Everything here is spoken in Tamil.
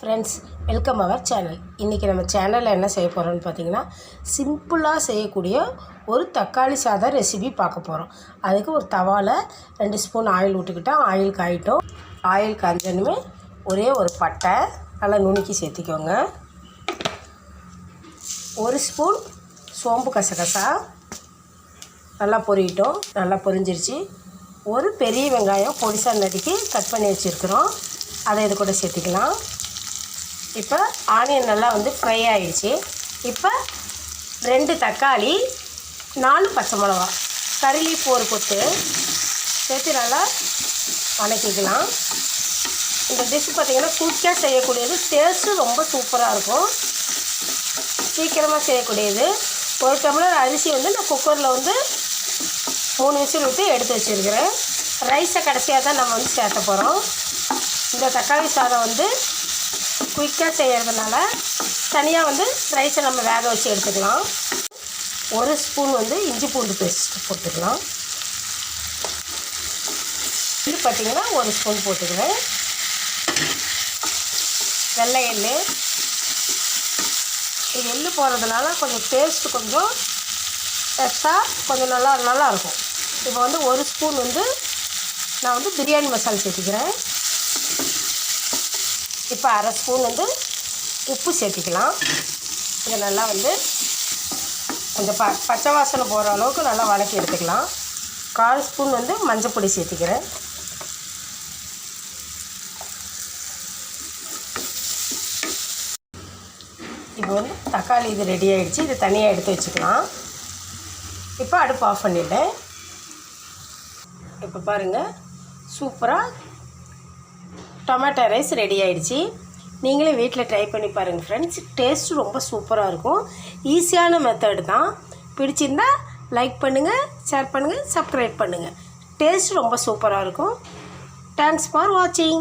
ஃப்ரெண்ட்ஸ் வெல்கம் அவர் சேனல் இன்றைக்கி நம்ம சேனலில் என்ன செய்ய போகிறோம்னு பார்த்தீங்கன்னா சிம்பிளாக செய்யக்கூடிய ஒரு தக்காளி சாதம் ரெசிபி பார்க்க போகிறோம் அதுக்கு ஒரு தவாவில் ரெண்டு ஸ்பூன் ஆயில் விட்டுக்கிட்டால் ஆயில் காயிட்டோம். ஆயில் காய்ஞ்சனுமே ஒரே ஒரு பட்டை நல்லா நுணுக்கி சேர்த்திக்கோங்க. ஒரு ஸ்பூன் சோம்பு கசகசா. நல்லா பொரியட்டும். நல்லா பொரிஞ்சிருச்சு. ஒரு பெரிய வெங்காயம் பொடிசா நடுக்கி கட் பண்ணி வச்சுருக்குறோம். அதை இது கூட சேர்த்துக்கலாம். இப்போ ஆனியன் நல்லா வந்து ஃப்ரை ஆகிடுச்சி இப்போ ரெண்டு தக்காளி நாலு பச்சை மிளகா கருளி போர் கொத்து சேர்த்து நல்லா வணக்கிக்கலாம். இந்த டிஷ் பார்த்திங்கன்னா குயிக்காக செய்யக்கூடியது டேஸ்ட்டு ரொம்ப சூப்பராக இருக்கும். சீக்கிரமாக செய்யக்கூடியது. ஒரு டம்ளர் அரிசி வந்து நான் குக்கரில் வந்து மூணு விசில் விட்டு எடுத்து வச்சுருக்கிறேன். ரைஸை கடைசியாக தான் நம்ம வந்து சேர்த்த போகிறோம் இந்த தக்காளி சாதம் வந்து குயிக்காக செய்கிறதுனால தனியாக வந்து ரைஸை நம்ம வேக வச்சு எடுத்துக்கலாம். ஒரு ஸ்பூன் வந்து இஞ்சி பூண்டு பேஸ்ட் போட்டுக்கலாம். இது பார்த்திங்கன்னா ஒரு ஸ்பூன் போட்டுக்கிறேன். வெள்ளை எள்ளு. இது எள் போடுறதுனால கொஞ்சம் டேஸ்ட்டு கொஞ்சம் எக்ஸ்ட்ரா கொஞ்சம் நல்லா நல்லா இருக்கும். இப்போ வந்து ஒரு ஸ்பூன் வந்து நான் வந்து பிரியாணி மசாலா சேர்த்துக்கிறேன். இப்போ அரை ஸ்பூன் வந்து உப்பு சேர்த்திக்கலாம். இதை நல்லா வந்து கொஞ்சம் ப பச்சை வாசனை போகிற அளவுக்கு நல்லா வதக்கி எடுத்துக்கலாம். கால் ஸ்பூன் வந்து மஞ்சள் பொடி சேர்த்திக்கிறேன். இப்போ வந்து தக்காளி இது ரெடி ஆகிடுச்சு இது தனியாக எடுத்து வச்சுக்கலாம். இப்போ அடுப்பு ஆஃப் பண்ணிட்டேன் இப்போ பாருங்கள் சூப்பராக டொமேட்டோ ரைஸ் ரெடி ஆயிடுச்சு. நீங்களே வீட்டில் ட்ரை பண்ணி பாருங்கள் ஃப்ரெண்ட்ஸ் டேஸ்ட்டு ரொம்ப சூப்பராக இருக்கும். ஈஸியான மெத்தடு தான். பிடிச்சிருந்தா லைக் பண்ணுங்கள் ஷேர் பண்ணுங்கள் சப்ஸ்கிரைப் பண்ணுங்கள் டேஸ்ட் ரொம்ப சூப்பராக இருக்கும். தேங்க்ஸ் ஃபார் வாட்சிங்